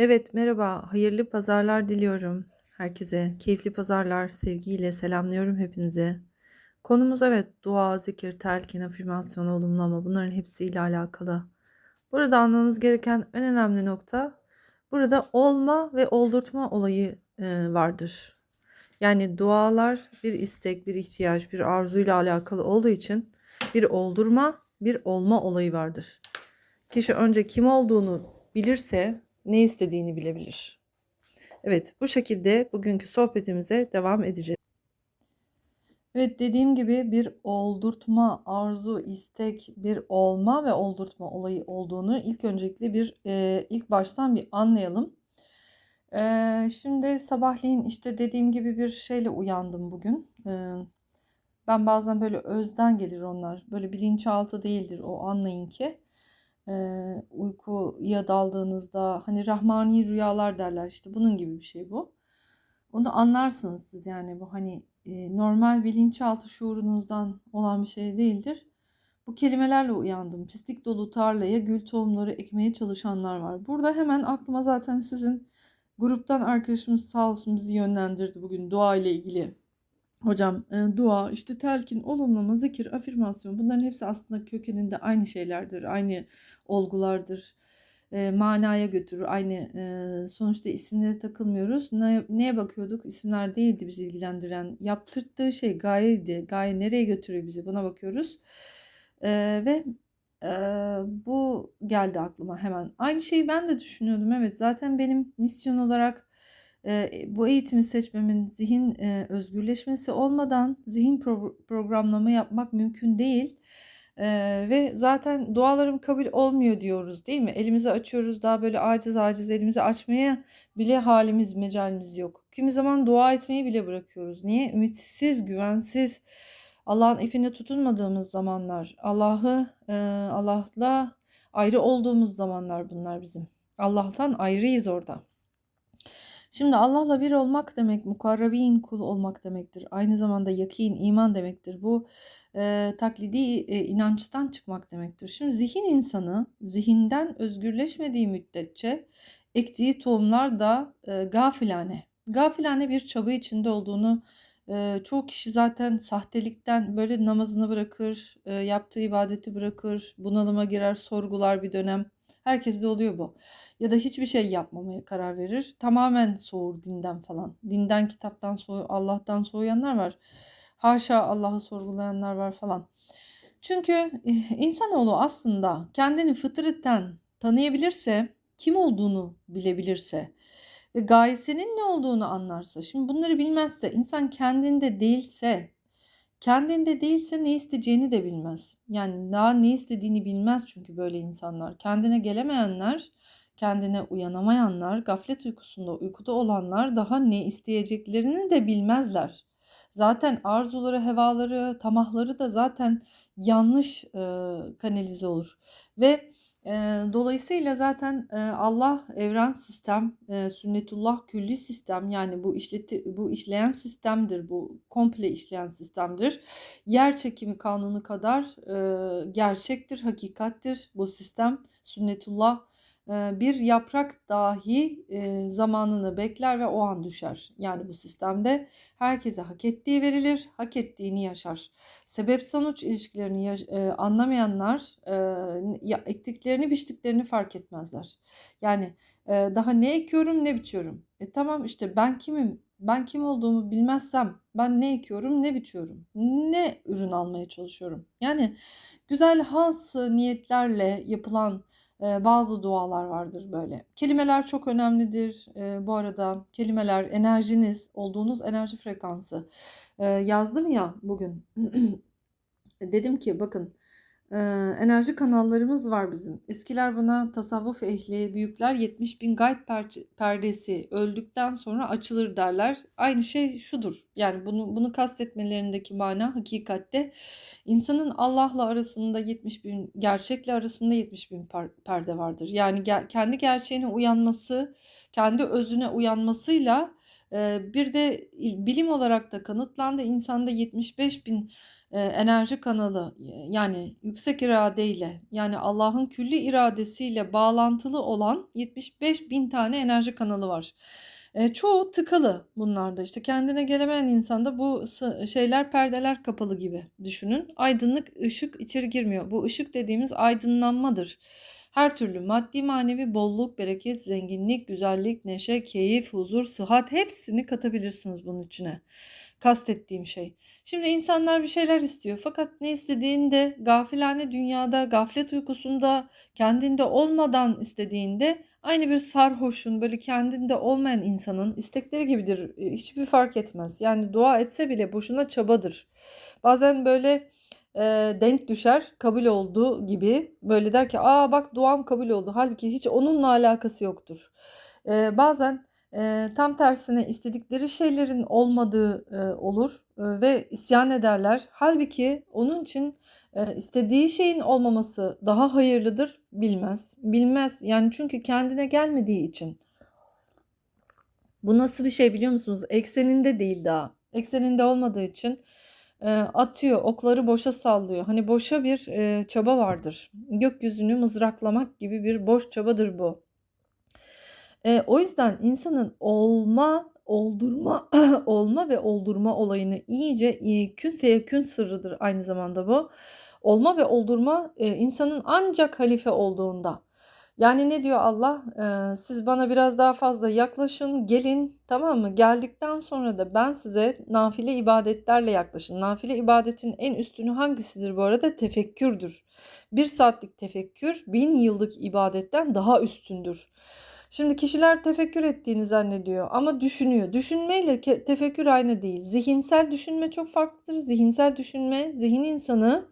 Evet, merhaba. Hayırlı pazarlar diliyorum herkese. Keyifli pazarlar, sevgiyle selamlıyorum hepinizi. Konumuz evet, dua, zikir, telkin, afirmasyon, olumlama bunların hepsiyle alakalı. Burada anlamamız gereken en önemli nokta burada olma ve oldurtma olayı e, vardır. Yani dualar bir istek, bir ihtiyaç, bir arzuyla alakalı olduğu için bir oldurma, bir olma olayı vardır. Kişi önce kim olduğunu bilirse ne istediğini bilebilir. Evet, bu şekilde bugünkü sohbetimize devam edeceğiz. Evet, dediğim gibi bir oldurtma, arzu, istek, bir olma ve oldurtma olayı olduğunu ilk öncelikle bir e, ilk baştan bir anlayalım. E, şimdi sabahleyin işte dediğim gibi bir şeyle uyandım bugün. E, ben bazen böyle özden gelir onlar. Böyle bilinçaltı değildir o anlayın ki e, uykuya daldığınızda hani rahmani rüyalar derler işte bunun gibi bir şey bu. Onu anlarsınız siz yani bu hani normal bilinçaltı şuurunuzdan olan bir şey değildir. Bu kelimelerle uyandım. Pislik dolu tarlaya gül tohumları ekmeye çalışanlar var. Burada hemen aklıma zaten sizin gruptan arkadaşımız sağ olsun bizi yönlendirdi bugün dua ile ilgili. Hocam e, dua, işte telkin, olumlama, zikir, afirmasyon bunların hepsi aslında kökeninde aynı şeylerdir, aynı olgulardır. E, manaya götürür. Aynı e, sonuçta isimlere takılmıyoruz. Ne, neye bakıyorduk? İsimler değildi bizi ilgilendiren. Yaptırttığı şey gayeydi. Gaye nereye götürüyor bizi? Buna bakıyoruz. E, ve e, bu geldi aklıma hemen. Aynı şeyi ben de düşünüyordum. Evet zaten benim misyon olarak bu eğitimi seçmemin zihin özgürleşmesi olmadan zihin pro- programlama yapmak mümkün değil. Ee, ve zaten dualarım kabul olmuyor diyoruz değil mi? Elimizi açıyoruz daha böyle aciz aciz elimizi açmaya bile halimiz mecalimiz yok. Kimi zaman dua etmeyi bile bırakıyoruz. Niye? Ümitsiz, güvensiz, Allah'ın ipine tutunmadığımız zamanlar, Allah'ı e, Allah'la ayrı olduğumuz zamanlar bunlar bizim. Allah'tan ayrıyız orada. Şimdi Allah'la bir olmak demek mukarrabin kul olmak demektir. Aynı zamanda yakin, iman demektir. Bu e, taklidi e, inançtan çıkmak demektir. Şimdi zihin insanı zihinden özgürleşmediği müddetçe ektiği tohumlar da e, gafilane. Gafilane bir çaba içinde olduğunu e, çoğu kişi zaten sahtelikten böyle namazını bırakır, e, yaptığı ibadeti bırakır, bunalıma girer, sorgular bir dönem. Herkeste oluyor bu. Ya da hiçbir şey yapmamaya karar verir. Tamamen soğur dinden falan. Dinden, kitaptan, soğu, Allah'tan soğuyanlar var. Haşa Allah'ı sorgulayanlar var falan. Çünkü eh, insanoğlu aslında kendini fıtırıtten tanıyabilirse, kim olduğunu bilebilirse ve gayesinin ne olduğunu anlarsa, şimdi bunları bilmezse, insan kendinde değilse, kendinde değilse ne isteyeceğini de bilmez. Yani daha ne istediğini bilmez çünkü böyle insanlar. Kendine gelemeyenler, kendine uyanamayanlar, gaflet uykusunda, uykuda olanlar daha ne isteyeceklerini de bilmezler. Zaten arzuları, hevaları, tamahları da zaten yanlış e, kanalize olur. Ve dolayısıyla zaten Allah evren sistem, sünnetullah külli sistem yani bu işleti bu işleyen sistemdir. Bu komple işleyen sistemdir. Yer çekimi kanunu kadar gerçektir, hakikattir bu sistem. Sünnetullah bir yaprak dahi zamanını bekler ve o an düşer. Yani bu sistemde herkese hak ettiği verilir, hak ettiğini yaşar. Sebep sonuç ilişkilerini anlamayanlar ektiklerini biçtiklerini fark etmezler. Yani daha ne ekiyorum ne biçiyorum. E tamam işte ben kimim? Ben kim olduğumu bilmezsem ben ne ekiyorum ne biçiyorum? Ne ürün almaya çalışıyorum? Yani güzel has niyetlerle yapılan bazı dualar vardır böyle. Kelimeler çok önemlidir. Bu arada kelimeler enerjiniz, olduğunuz enerji frekansı. Yazdım ya bugün. Dedim ki bakın enerji kanallarımız var bizim. Eskiler buna tasavvuf ehli, büyükler 70 bin gayb perdesi öldükten sonra açılır derler. Aynı şey şudur. Yani bunu bunu kastetmelerindeki mana hakikatte insanın Allah'la arasında 70 bin, gerçekle arasında 70 bin perde vardır. Yani kendi gerçeğine uyanması, kendi özüne uyanmasıyla Ee, bir de il- bilim olarak da kanıtlandı. İnsanda 75 bin enerji kanalı yani yüksek iradeyle yani Allah'ın külli iradesiyle bağlantılı olan 75 bin tane enerji kanalı var. Çoğu tıkalı bunlarda işte kendine gelemeyen insanda bu şeyler perdeler kapalı gibi düşünün. Aydınlık ışık içeri girmiyor. Bu ışık dediğimiz aydınlanmadır. Her türlü maddi manevi bolluk, bereket, zenginlik, güzellik, neşe, keyif, huzur, sıhhat hepsini katabilirsiniz bunun içine. Kastettiğim şey. Şimdi insanlar bir şeyler istiyor fakat ne istediğinde gafilane dünyada, gaflet uykusunda, kendinde olmadan istediğinde aynı bir sarhoşun böyle kendinde olmayan insanın istekleri gibidir. Hiçbir fark etmez. Yani dua etse bile boşuna çabadır. Bazen böyle e, denk düşer kabul olduğu gibi böyle der ki aa bak duam kabul oldu. Halbuki hiç onunla alakası yoktur. E, bazen e, tam tersine istedikleri şeylerin olmadığı e, olur e, ve isyan ederler. Halbuki onun için e, istediği şeyin olmaması daha hayırlıdır bilmez. Bilmez yani çünkü kendine gelmediği için. Bu nasıl bir şey biliyor musunuz? Ekseninde değil daha. Ekseninde olmadığı için atıyor, okları boşa sallıyor. Hani boşa bir e, çaba vardır. Gökyüzünü mızraklamak gibi bir boş çabadır bu. E, o yüzden insanın olma, oldurma, olma ve oldurma olayını iyice e, kün feyekün sırrıdır aynı zamanda bu. Olma ve oldurma e, insanın ancak halife olduğunda. Yani ne diyor Allah? Ee, siz bana biraz daha fazla yaklaşın, gelin, tamam mı? Geldikten sonra da ben size nafile ibadetlerle yaklaşın. Nafile ibadetin en üstünü hangisidir bu arada? Tefekkürdür. Bir saatlik tefekkür bin yıllık ibadetten daha üstündür. Şimdi kişiler tefekkür ettiğini zannediyor ama düşünüyor. Düşünmeyle tefekkür aynı değil. Zihinsel düşünme çok farklıdır. Zihinsel düşünme, zihin insanı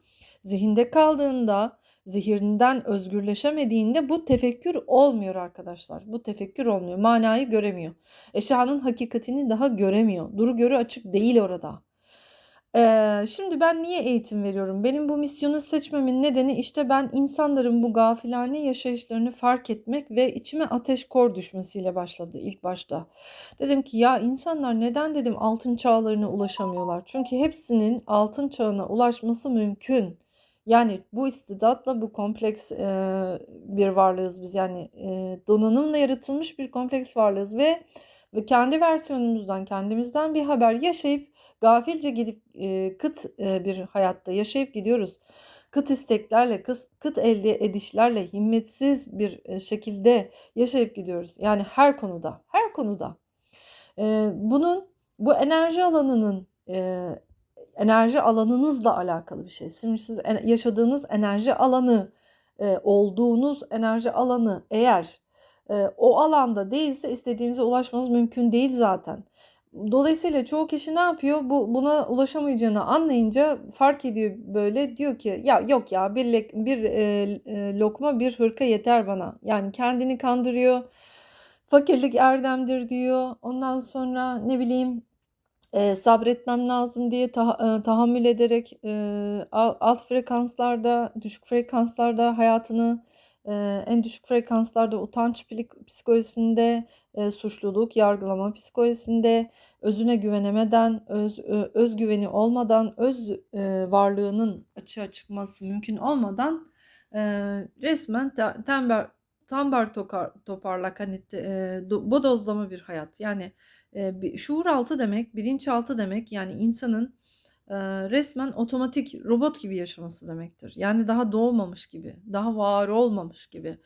zihinde kaldığında zihninden özgürleşemediğinde bu tefekkür olmuyor arkadaşlar. Bu tefekkür olmuyor. Manayı göremiyor. Eşyanın hakikatini daha göremiyor. Duru görü açık değil orada. Ee, şimdi ben niye eğitim veriyorum? Benim bu misyonu seçmemin nedeni işte ben insanların bu gafilane yaşayışlarını fark etmek ve içime ateş kor düşmesiyle başladı ilk başta. Dedim ki ya insanlar neden dedim altın çağlarına ulaşamıyorlar? Çünkü hepsinin altın çağına ulaşması mümkün. Yani bu istidatla bu kompleks e, bir varlığız biz. Yani e, donanımla yaratılmış bir kompleks varlığız ve ve kendi versiyonumuzdan, kendimizden bir haber yaşayıp gafilce gidip e, kıt e, bir hayatta yaşayıp gidiyoruz. Kıt isteklerle, kıt, kıt elde edişlerle, himmetsiz bir e, şekilde yaşayıp gidiyoruz. Yani her konuda, her konuda. E, bunun, bu enerji alanının e, enerji alanınızla alakalı bir şey. Şimdi siz yaşadığınız enerji alanı, e, olduğunuz enerji alanı eğer e, o alanda değilse istediğinize ulaşmanız mümkün değil zaten. Dolayısıyla çoğu kişi ne yapıyor? Bu buna ulaşamayacağını anlayınca fark ediyor böyle diyor ki ya yok ya bir bir e, e, lokma bir hırka yeter bana. Yani kendini kandırıyor. Fakirlik erdemdir diyor. Ondan sonra ne bileyim e, sabretmem lazım diye ta- e, tahammül ederek e, alt frekanslarda, düşük frekanslarda hayatını e, en düşük frekanslarda utanç psikolojisinde, e, suçluluk, yargılama psikolojisinde, özüne güvenemeden, öz, ö, özgüveni olmadan, öz e, varlığının açığa çıkması mümkün olmadan e, resmen te- tambar toparlak hani e, bodozlama bir hayat. Yani e, şuur altı demek, bilinçaltı demek yani insanın e, resmen otomatik robot gibi yaşaması demektir. Yani daha doğmamış gibi, daha var olmamış gibi.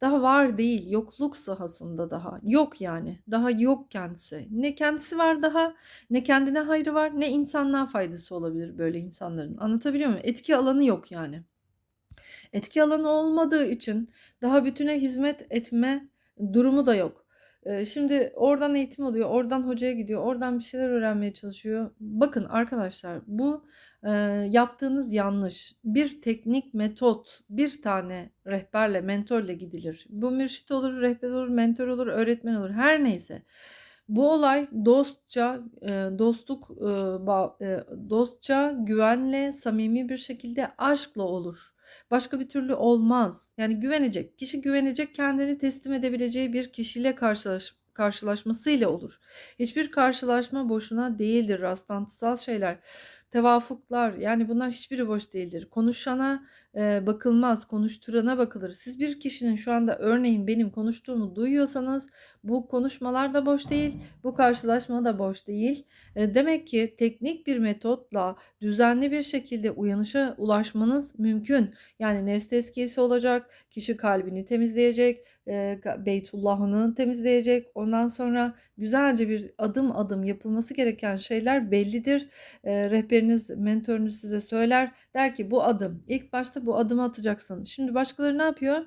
Daha var değil, yokluk sahasında daha. Yok yani. Daha yok kendisi. Ne kendisi var daha, ne kendine hayrı var, ne insanlığa faydası olabilir böyle insanların. Anlatabiliyor muyum? Etki alanı yok yani. Etki alanı olmadığı için daha bütüne hizmet etme durumu da yok. Şimdi oradan eğitim alıyor, oradan hocaya gidiyor, oradan bir şeyler öğrenmeye çalışıyor. Bakın arkadaşlar bu yaptığınız yanlış. Bir teknik, metot, bir tane rehberle, mentorla gidilir. Bu mürşit olur, rehber olur, mentor olur, öğretmen olur, her neyse. Bu olay dostça, dostluk, dostça, güvenle, samimi bir şekilde aşkla olur. Başka bir türlü olmaz. Yani güvenecek. Kişi güvenecek kendini teslim edebileceği bir kişiyle karşılaş, karşılaşmasıyla olur. Hiçbir karşılaşma boşuna değildir. Rastlantısal şeyler, tevafuklar yani bunlar hiçbiri boş değildir. Konuşana bakılmaz, konuşturana bakılır. Siz bir kişinin şu anda örneğin benim konuştuğumu duyuyorsanız bu konuşmalar da boş değil, bu karşılaşma da boş değil. Demek ki teknik bir metotla düzenli bir şekilde uyanışa ulaşmanız mümkün. Yani nefs tezkiyesi olacak, kişi kalbini temizleyecek, e, Beytullah'ını temizleyecek. Ondan sonra güzelce bir adım adım yapılması gereken şeyler bellidir. Rehberiniz, mentorunuz size söyler. Der ki bu adım. İlk başta bu adımı atacaksın. Şimdi başkaları ne yapıyor?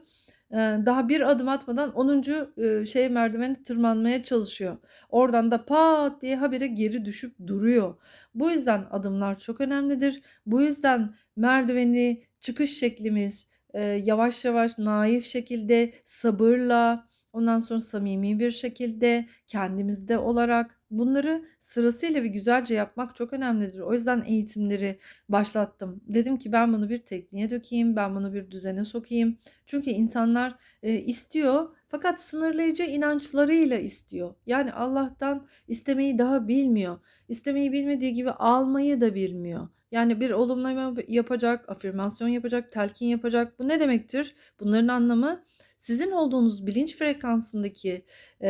E, daha bir adım atmadan 10. E, şey merdiveni tırmanmaya çalışıyor. Oradan da pat diye habire geri düşüp duruyor. Bu yüzden adımlar çok önemlidir. Bu yüzden merdiveni çıkış şeklimiz, e, yavaş yavaş naif şekilde sabırla ondan sonra samimi bir şekilde kendimizde olarak bunları sırasıyla ve güzelce yapmak çok önemlidir. O yüzden eğitimleri başlattım. Dedim ki ben bunu bir tekniğe dökeyim, ben bunu bir düzene sokayım. Çünkü insanlar e, istiyor fakat sınırlayıcı inançlarıyla istiyor. Yani Allah'tan istemeyi daha bilmiyor. İstemeyi bilmediği gibi almayı da bilmiyor. Yani bir olumlama yapacak, afirmasyon yapacak, telkin yapacak. Bu ne demektir? Bunların anlamı sizin olduğunuz bilinç frekansındaki e,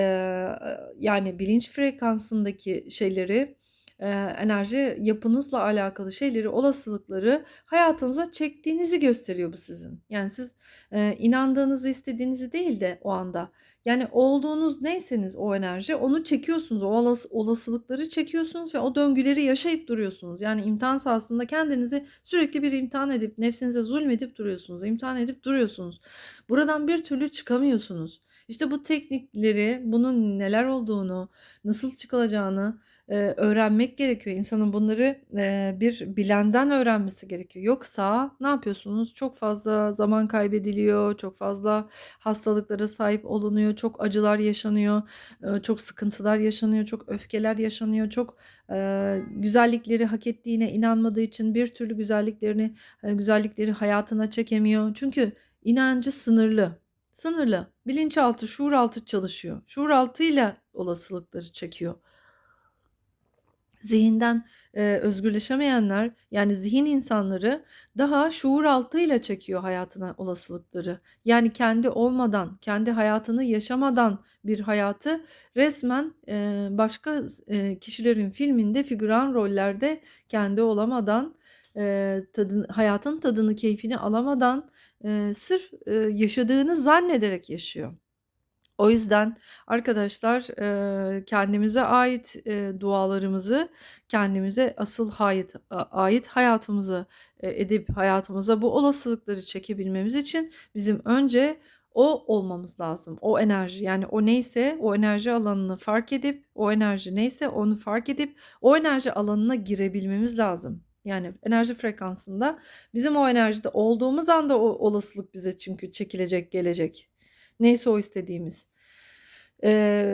yani bilinç frekansındaki şeyleri e, enerji yapınızla alakalı şeyleri, olasılıkları hayatınıza çektiğinizi gösteriyor bu sizin. Yani siz e, inandığınızı istediğinizi değil de o anda yani olduğunuz neyseniz o enerji onu çekiyorsunuz. O olas olasılıkları çekiyorsunuz ve o döngüleri yaşayıp duruyorsunuz. Yani imtihan sahasında kendinizi sürekli bir imtihan edip nefsinize zulmedip duruyorsunuz. imtihan edip duruyorsunuz. Buradan bir türlü çıkamıyorsunuz. İşte bu teknikleri, bunun neler olduğunu, nasıl çıkılacağını e, öğrenmek gerekiyor. İnsanın bunları e, bir bilenden öğrenmesi gerekiyor. Yoksa ne yapıyorsunuz? Çok fazla zaman kaybediliyor, çok fazla hastalıklara sahip olunuyor, çok acılar yaşanıyor, e, çok sıkıntılar yaşanıyor, çok öfkeler yaşanıyor, çok e, güzellikleri hak ettiğine inanmadığı için bir türlü güzelliklerini e, güzellikleri hayatına çekemiyor. Çünkü inancı sınırlı. Sınırlı. Bilinçaltı, şuuraltı çalışıyor. Şuuraltıyla olasılıkları çekiyor zihinden e, özgürleşemeyenler yani zihin insanları daha şuur altıyla çekiyor hayatına olasılıkları. Yani kendi olmadan, kendi hayatını yaşamadan bir hayatı resmen e, başka e, kişilerin filminde figüran rollerde kendi olamadan, e, tadın, hayatın tadını, keyfini alamadan e, sırf e, yaşadığını zannederek yaşıyor. O yüzden arkadaşlar kendimize ait dualarımızı kendimize asıl ait, ait hayatımızı edip hayatımıza bu olasılıkları çekebilmemiz için bizim önce o olmamız lazım. O enerji yani o neyse o enerji alanını fark edip o enerji neyse onu fark edip o enerji alanına girebilmemiz lazım. Yani enerji frekansında bizim o enerjide olduğumuz anda o olasılık bize çünkü çekilecek gelecek. Neyse o istediğimiz. Ee,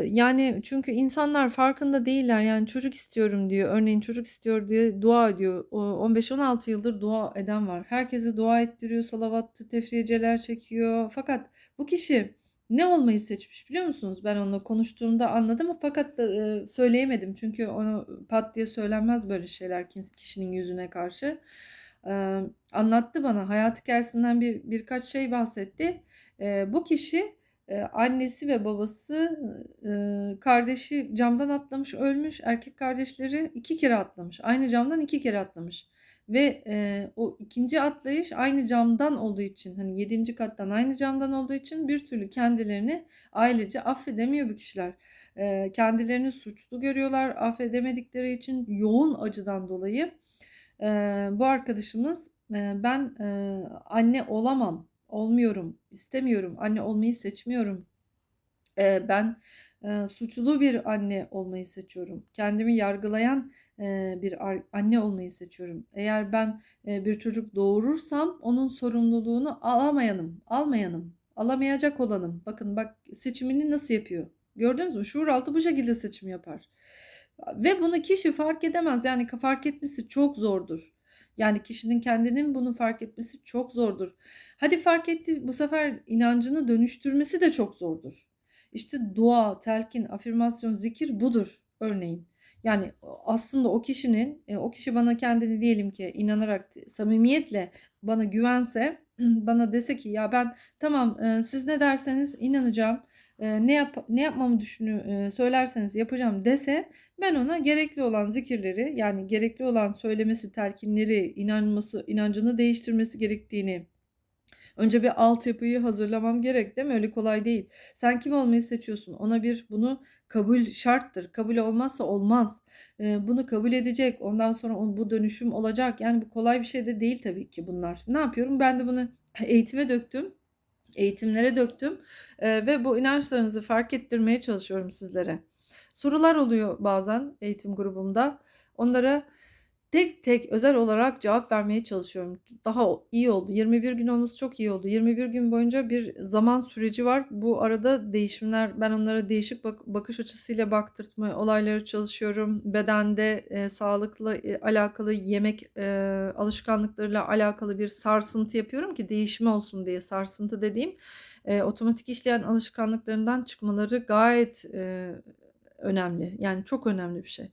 yani çünkü insanlar farkında değiller. Yani çocuk istiyorum diyor. Örneğin çocuk istiyor diye dua ediyor. 15-16 yıldır dua eden var. Herkese dua ettiriyor, salavatı, tefriyeceler çekiyor. Fakat bu kişi ne olmayı seçmiş biliyor musunuz? Ben onunla konuştuğumda anladım fakat e, söyleyemedim. Çünkü onu pat diye söylenmez böyle şeyler kişinin yüzüne karşı. Ee, anlattı bana hayat hikayesinden bir birkaç şey bahsetti. Bu kişi annesi ve babası kardeşi camdan atlamış ölmüş. Erkek kardeşleri iki kere atlamış. Aynı camdan iki kere atlamış. Ve o ikinci atlayış aynı camdan olduğu için hani yedinci kattan aynı camdan olduğu için bir türlü kendilerini ailece affedemiyor bu kişiler. kendilerini suçlu görüyorlar affedemedikleri için yoğun acıdan dolayı. bu arkadaşımız ben anne olamam olmuyorum, istemiyorum, anne olmayı seçmiyorum. E, ben e, suçlu bir anne olmayı seçiyorum. Kendimi yargılayan e, bir anne olmayı seçiyorum. Eğer ben e, bir çocuk doğurursam onun sorumluluğunu alamayanım, almayanım, alamayacak olanım. Bakın bak seçimini nasıl yapıyor. Gördünüz mü? Şuur altı bu şekilde seçim yapar. Ve bunu kişi fark edemez. Yani fark etmesi çok zordur. Yani kişinin kendinin bunu fark etmesi çok zordur. Hadi fark etti bu sefer inancını dönüştürmesi de çok zordur. İşte dua, telkin, afirmasyon, zikir budur örneğin. Yani aslında o kişinin, e, o kişi bana kendini diyelim ki inanarak, samimiyetle bana güvense, bana dese ki ya ben tamam e, siz ne derseniz inanacağım. E, Ne yap ne yapmamı düşünü e, söylerseniz yapacağım dese ben ona gerekli olan zikirleri yani gerekli olan söylemesi, telkinleri, inanması, inancını değiştirmesi gerektiğini Önce bir altyapıyı hazırlamam gerek değil mi? Öyle kolay değil. Sen kim olmayı seçiyorsun? Ona bir bunu kabul şarttır. Kabul olmazsa olmaz. Ee, bunu kabul edecek. Ondan sonra bu dönüşüm olacak. Yani bu kolay bir şey de değil tabii ki bunlar. Ne yapıyorum? Ben de bunu eğitime döktüm. Eğitimlere döktüm. Ee, ve bu inançlarınızı fark ettirmeye çalışıyorum sizlere. Sorular oluyor bazen eğitim grubumda. Onlara tek tek özel olarak cevap vermeye çalışıyorum. Daha iyi oldu. 21 gün olması çok iyi oldu. 21 gün boyunca bir zaman süreci var. Bu arada değişimler, ben onlara değişik bak- bakış açısıyla baktırtma olayları çalışıyorum. Bedende e, sağlıklı e, alakalı yemek e, alışkanlıklarıyla alakalı bir sarsıntı yapıyorum ki değişim olsun diye. Sarsıntı dediğim e, otomatik işleyen alışkanlıklarından çıkmaları gayet e, önemli. Yani çok önemli bir şey.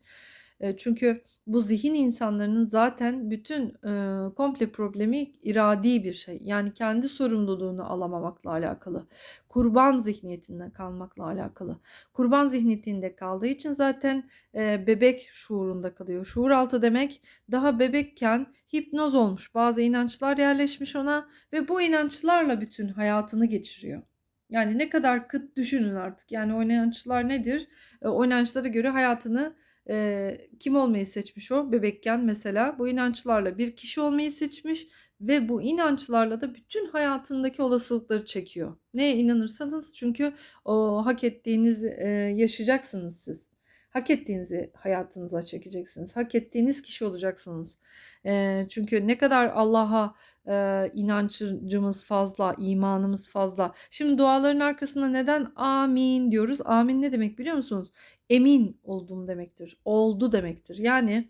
E, çünkü bu zihin insanlarının zaten bütün e, komple problemi iradi bir şey. Yani kendi sorumluluğunu alamamakla alakalı. Kurban zihniyetinden kalmakla alakalı. Kurban zihniyetinde kaldığı için zaten e, bebek şuurunda kalıyor. Şuur altı demek daha bebekken hipnoz olmuş. Bazı inançlar yerleşmiş ona ve bu inançlarla bütün hayatını geçiriyor. Yani ne kadar kıt düşünün artık. Yani o inançlar nedir? E, o inançlara göre hayatını e, kim olmayı seçmiş o bebekken mesela bu inançlarla bir kişi olmayı seçmiş ve bu inançlarla da bütün hayatındaki olasılıkları çekiyor. Neye inanırsanız çünkü o hak ettiğiniz e, yaşayacaksınız siz. Hak ettiğinizi hayatınıza çekeceksiniz. Hak ettiğiniz kişi olacaksınız. E, çünkü ne kadar Allah'a e, inancımız fazla, imanımız fazla. Şimdi duaların arkasında neden amin diyoruz? Amin ne demek biliyor musunuz? Emin oldum demektir. Oldu demektir. Yani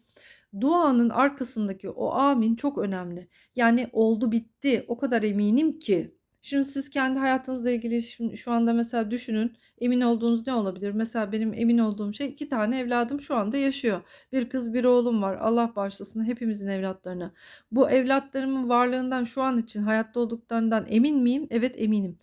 duanın arkasındaki o amin çok önemli. Yani oldu bitti. O kadar eminim ki. Şimdi siz kendi hayatınızla ilgili şimdi şu anda mesela düşünün. Emin olduğunuz ne olabilir? Mesela benim emin olduğum şey iki tane evladım şu anda yaşıyor. Bir kız bir oğlum var. Allah bağışlasın hepimizin evlatlarını. Bu evlatlarımın varlığından şu an için hayatta olduklarından emin miyim? Evet eminim.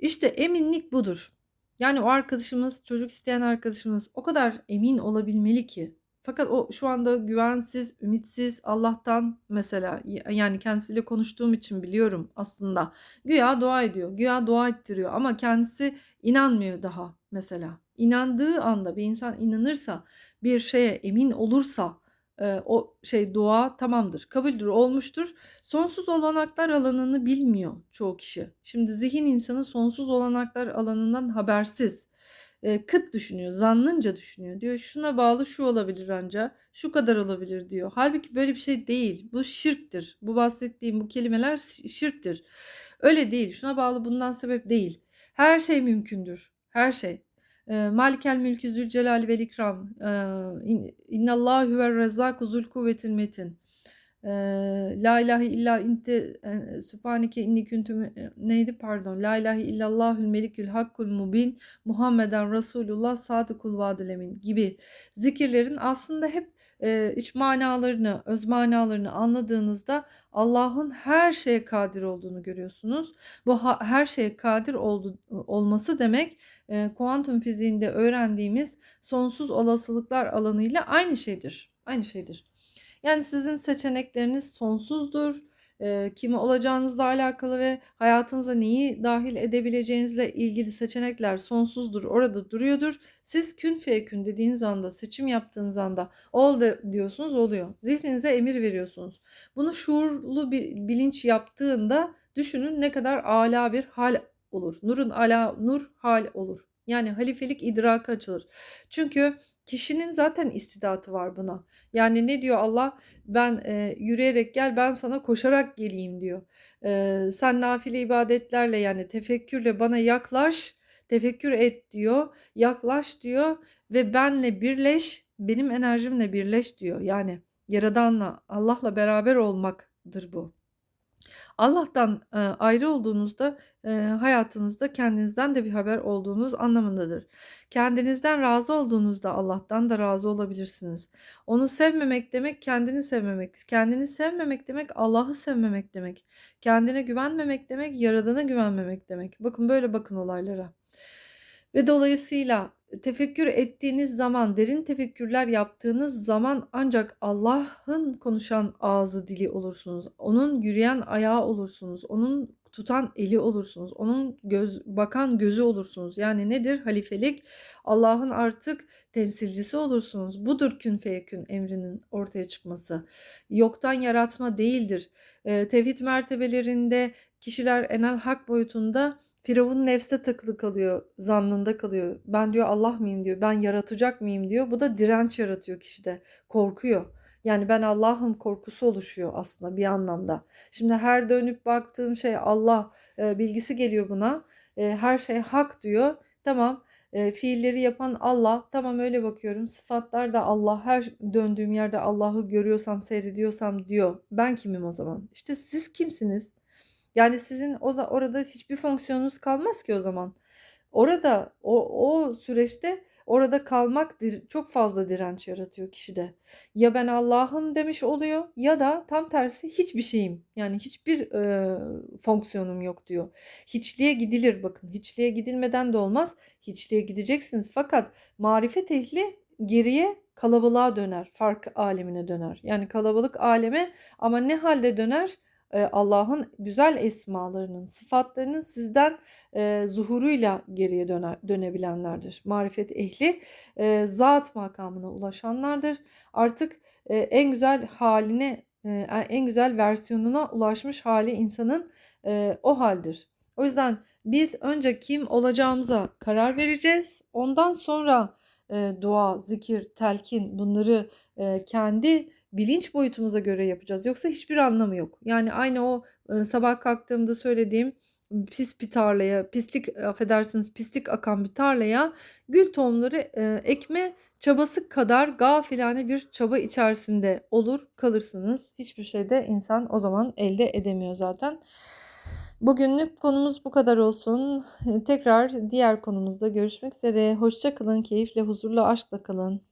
İşte eminlik budur. Yani o arkadaşımız, çocuk isteyen arkadaşımız o kadar emin olabilmeli ki. Fakat o şu anda güvensiz, ümitsiz Allah'tan mesela yani kendisiyle konuştuğum için biliyorum aslında. Güya dua ediyor, güya dua ettiriyor ama kendisi inanmıyor daha mesela. İnandığı anda bir insan inanırsa, bir şeye emin olursa e, o şey dua tamamdır, kabuldür, olmuştur. Sonsuz olanaklar alanını bilmiyor çoğu kişi. Şimdi zihin insanı sonsuz olanaklar alanından habersiz. E, kıt düşünüyor, zannınca düşünüyor. Diyor şuna bağlı şu olabilir anca, şu kadar olabilir diyor. Halbuki böyle bir şey değil. Bu şirktir. Bu bahsettiğim bu kelimeler şirktir. Öyle değil. Şuna bağlı bundan sebep değil. Her şey mümkündür. Her şey. E, Malikel mülkü zülcelal vel ikram. E, İnnallâhu ve rezzâku kuvvetil metin. E, La ilahe illa inte e, sübhaneke inni kuntum e, neydi pardon. La ilahe illallahül melikül hakkul mubin Muhammeden Resulullah sadıkul vadül emin gibi zikirlerin aslında hep e, iç manalarını, öz manalarını anladığınızda Allah'ın her şeye kadir olduğunu görüyorsunuz. Bu her şeye kadir oldu, olması demek e, kuantum fiziğinde öğrendiğimiz sonsuz olasılıklar alanıyla aynı şeydir. Aynı şeydir. Yani sizin seçenekleriniz sonsuzdur. E, kimi olacağınızla alakalı ve hayatınıza neyi dahil edebileceğinizle ilgili seçenekler sonsuzdur. Orada duruyordur. Siz kün feyekün dediğiniz anda, seçim yaptığınız anda ol diyorsunuz oluyor. Zihninize emir veriyorsunuz. Bunu şuurlu bir bilinç yaptığında düşünün ne kadar ala bir hal olur. Nurun ala nur hal olur. Yani halifelik idraka açılır. Çünkü kişinin zaten istidatı var buna. Yani ne diyor Allah? Ben e, yürüyerek gel, ben sana koşarak geleyim diyor. E, sen nafile ibadetlerle yani tefekkürle bana yaklaş, tefekkür et diyor. Yaklaş diyor ve benle birleş, benim enerjimle birleş diyor. Yani Yaradanla, Allah'la beraber olmaktır bu. Allah'tan ayrı olduğunuzda hayatınızda kendinizden de bir haber olduğunuz anlamındadır. Kendinizden razı olduğunuzda Allah'tan da razı olabilirsiniz. Onu sevmemek demek kendini sevmemek. Kendini sevmemek demek Allah'ı sevmemek demek. Kendine güvenmemek demek Yaradan'a güvenmemek demek. Bakın böyle bakın olaylara. Ve dolayısıyla tefekkür ettiğiniz zaman, derin tefekkürler yaptığınız zaman ancak Allah'ın konuşan ağzı dili olursunuz. Onun yürüyen ayağı olursunuz. Onun tutan eli olursunuz. Onun göz bakan gözü olursunuz. Yani nedir? Halifelik Allah'ın artık temsilcisi olursunuz. Budur kün feyekün emrinin ortaya çıkması. Yoktan yaratma değildir. Ee, tevhid mertebelerinde kişiler enel hak boyutunda Firavun nefste takılı kalıyor, zannında kalıyor. Ben diyor Allah mıyım diyor, ben yaratacak mıyım diyor. Bu da direnç yaratıyor kişide, korkuyor. Yani ben Allah'ın korkusu oluşuyor aslında bir anlamda. Şimdi her dönüp baktığım şey Allah e, bilgisi geliyor buna. E, her şey hak diyor. Tamam. E, fiilleri yapan Allah. Tamam öyle bakıyorum. Sıfatlar da Allah. Her döndüğüm yerde Allah'ı görüyorsam, seyrediyorsam diyor. Ben kimim o zaman? İşte siz kimsiniz? Yani sizin o orada hiçbir fonksiyonunuz kalmaz ki o zaman. Orada o, o süreçte orada kalmak çok fazla direnç yaratıyor kişide. Ya ben Allah'ım demiş oluyor ya da tam tersi hiçbir şeyim. Yani hiçbir e, fonksiyonum yok diyor. Hiçliğe gidilir bakın. Hiçliğe gidilmeden de olmaz. Hiçliğe gideceksiniz fakat marifet ehli geriye kalabalığa döner. Fark alemine döner. Yani kalabalık aleme ama ne halde döner? Allah'ın güzel esmalarının, sıfatlarının sizden e, zuhuruyla geriye döner, dönebilenlerdir. Marifet ehli e, zat makamına ulaşanlardır. Artık e, en güzel haline, e, en güzel versiyonuna ulaşmış hali insanın e, o haldir. O yüzden biz önce kim olacağımıza karar vereceğiz. Ondan sonra e, dua, zikir, telkin bunları e, kendi bilinç boyutumuza göre yapacağız. Yoksa hiçbir anlamı yok. Yani aynı o e, sabah kalktığımda söylediğim pis bir tarlaya, pislik affedersiniz pislik akan bir tarlaya gül tohumları e, ekme çabası kadar gafilane bir çaba içerisinde olur kalırsınız. Hiçbir şeyde insan o zaman elde edemiyor zaten. Bugünlük konumuz bu kadar olsun. Tekrar diğer konumuzda görüşmek üzere. Hoşça kalın, keyifle, huzurla, aşkla kalın.